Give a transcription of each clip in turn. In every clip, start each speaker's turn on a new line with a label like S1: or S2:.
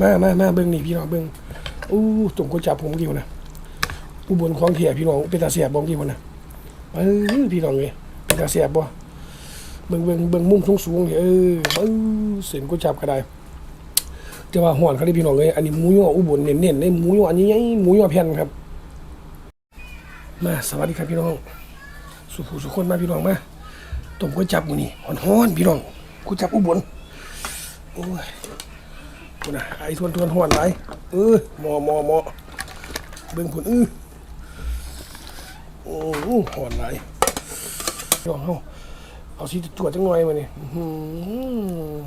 S1: มามามาเบิ่งนี่พี่น้องเบิ่งอู้ตุ่มก๋วยจับผมกี่วนนะอุบลของเถียพี่น้องเป็นตาเสียบบ่กี่วนนะเออพี่น้องเอ้ยเป็นตาเสียบบ่เบิ่งเบิ่งเบิ่งมุมสูงๆนี่เออเออเส้นก๋วยจับก็ได้แต่ว่าห่อนเขาได้พี่น้องเอ้ยอันนี้หมูย่ออุบลเน้นๆเลยหมูย่ออันนี้ใหญ่หมูย่อแผ่นครับมาสวัสดีครับพี่น้อง สุภูสุคนมาพี่น้องมาต้มก๋วยจับมือนี้ฮ้อนๆพี่น้องก๋วยจับอุบลโอ้ย พุ่นะไอ้ทวนทวนๆฮ้อนหลเออหมอหมอหมอเบิ่งพุ่นอื้อโอ้โหฮ้อนหลายพี่น้องเฮาเอาสีจวดจังหน่อยมานี่อื้อหือ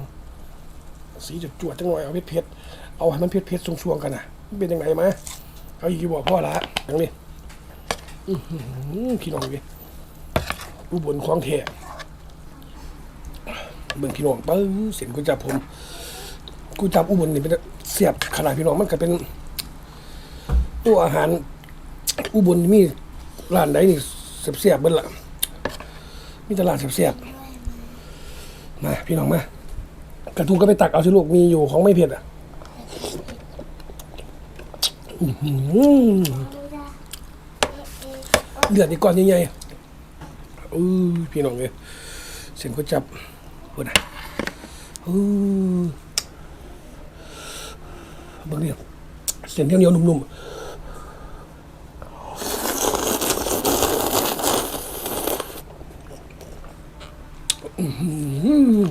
S1: สีจวดจังหน่อยเอาเผ็ดๆเอาให้มันเผ็ดๆช่วงๆกันน่ะเป็นจังไงมาเอาอีกบ่พ่อละจังนี้อื้อพี่น้องเว้ยอุบลของแท้เบิ่งพี่น้องเปิ้งเสียงกูจับผม กูจับอุบลนี่เป็นเสียบขนาดพี่น้องมันก็เป็นตัวอาหารอุบลนี่มีร้านใดนี่เสียบๆเบิ่นล่ะมีตลาดเสียบมาพี่น้องมากระทุงก็ไปตักเอาสิลูกมีอยู่ของไม่เผ็ดอะเลือดนี่ก้อนใหญ่ๆอือพี่น้องเลยเส้นก็จับเบิ่งนะอือ เบิ่งเนี่ยเส้นเหนียวๆนุ่มๆ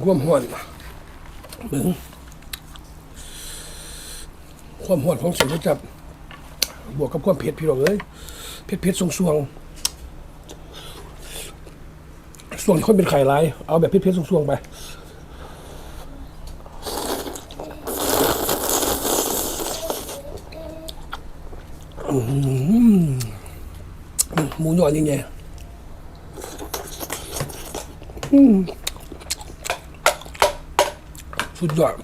S1: ความหอนเบิ่งความหอนของเส้นก็จับบวกกับความเผ็ดพี่น้องเอ้ยเผ็ดเผ็ดสวงๆส่วนที่คนเป็นไข่ร้าย เอาแบบเผ็ดเผ็ดสวงๆไป หมูหยอนยังไงสุดยอด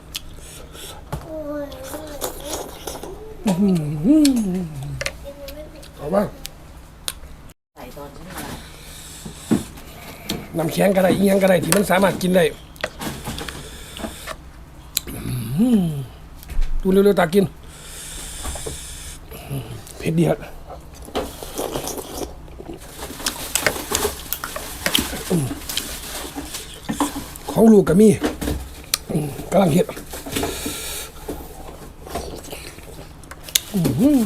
S1: เอาบ้าง
S2: ใส่ตอกมา
S1: น้ำแข็งก็ได้อีหยังก็ได้ที่มันสามารถกินได้ดูเร็วๆตากิน เผ็ดเดียดอืมของลูกก็มีอืมกำลังเห็ดอื้อหือ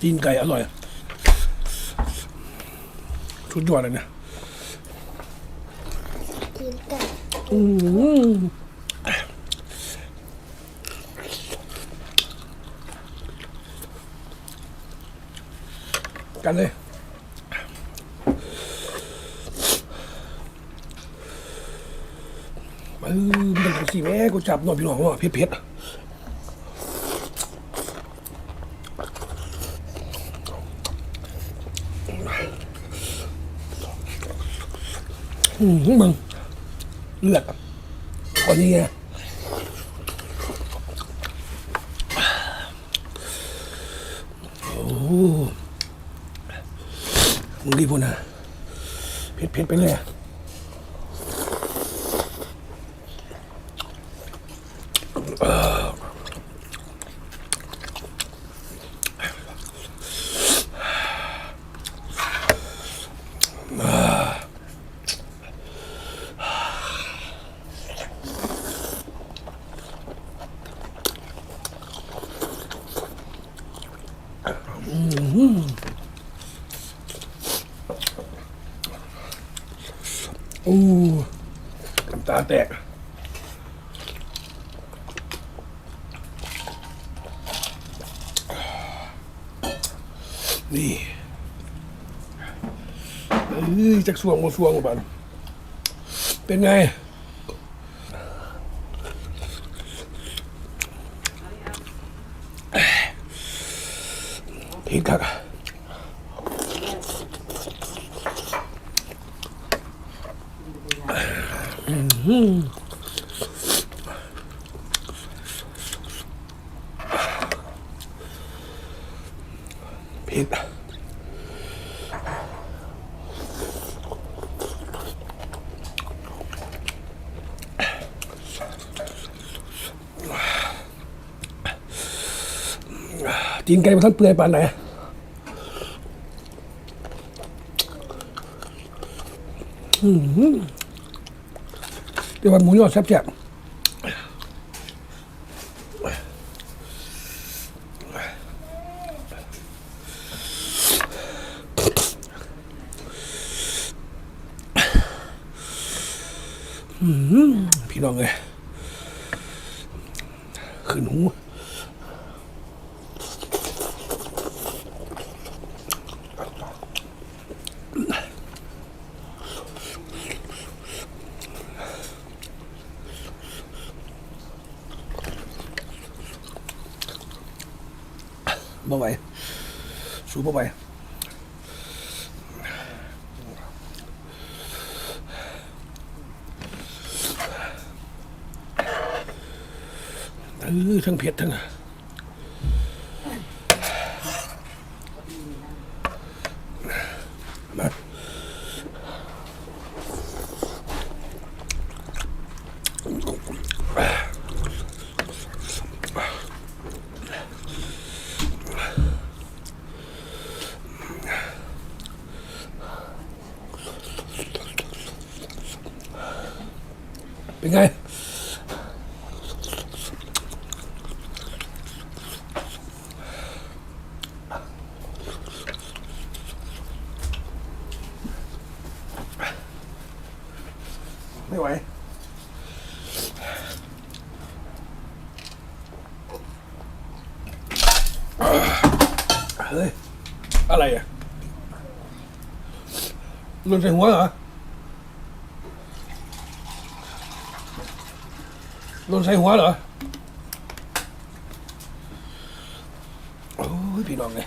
S1: ตีนไก่อร่อยสุดยอดเลยเนี่ย
S3: กินไก่
S1: กันเลย มันเป็นสีแม่กูจับหน่อยพี่น้องว่าเผ็ดเผ็ดอืมมึงเลือดก่อนนี้ไงโอ้ มึงดีพูดนะเผ็ดเผ็ดไปเลยอะ อ้น้ำตาแตกนี่เอ้ยจากสวงมาสวงบันเป็นไงเผ็ดคักเผ็ Pin. Chín cây mà thân tươi bạn này Mm-hmm. เดี๋ยวว่าหมูยอดแซ่บๆพี่น้องเลยขึ้นหู บ่ไหวสู้บ่ไหวเออทั้งเผ็ดทั้งมา เป็นไง ไม่ไหวเฮ้ย อะไรอะหล่นใส่หัวเหรอ โดนใส่หัวเหรอ โอ้ย พี่น้องเลย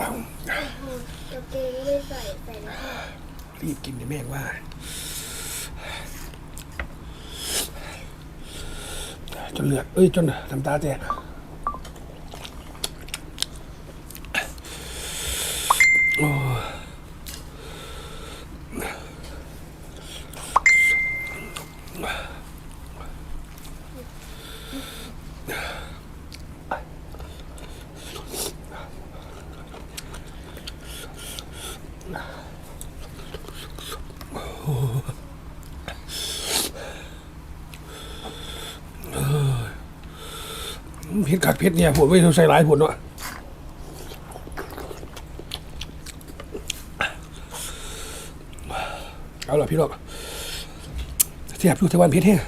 S3: กาง เกงไม่ใส่ใส่แล้ว
S1: รีบกินเดี๋ยวแม่งว่าจนเลือดเอ้ยจนน้ำตาแตกโอ้เผ็ดขัดเผ็ดเนี่ยผลไม่ใส่หลายผลเนาะเอาล่ะพี่น้องเสียบอยู่ทวันเผ็ดแห้ง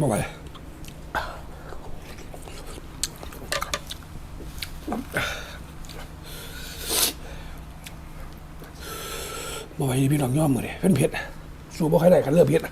S1: บ่ไหวบ่ไหวพี่น้องย่อมมือเลยเป็นเพชรสู้บ่ใครได้กันเลือกเพชร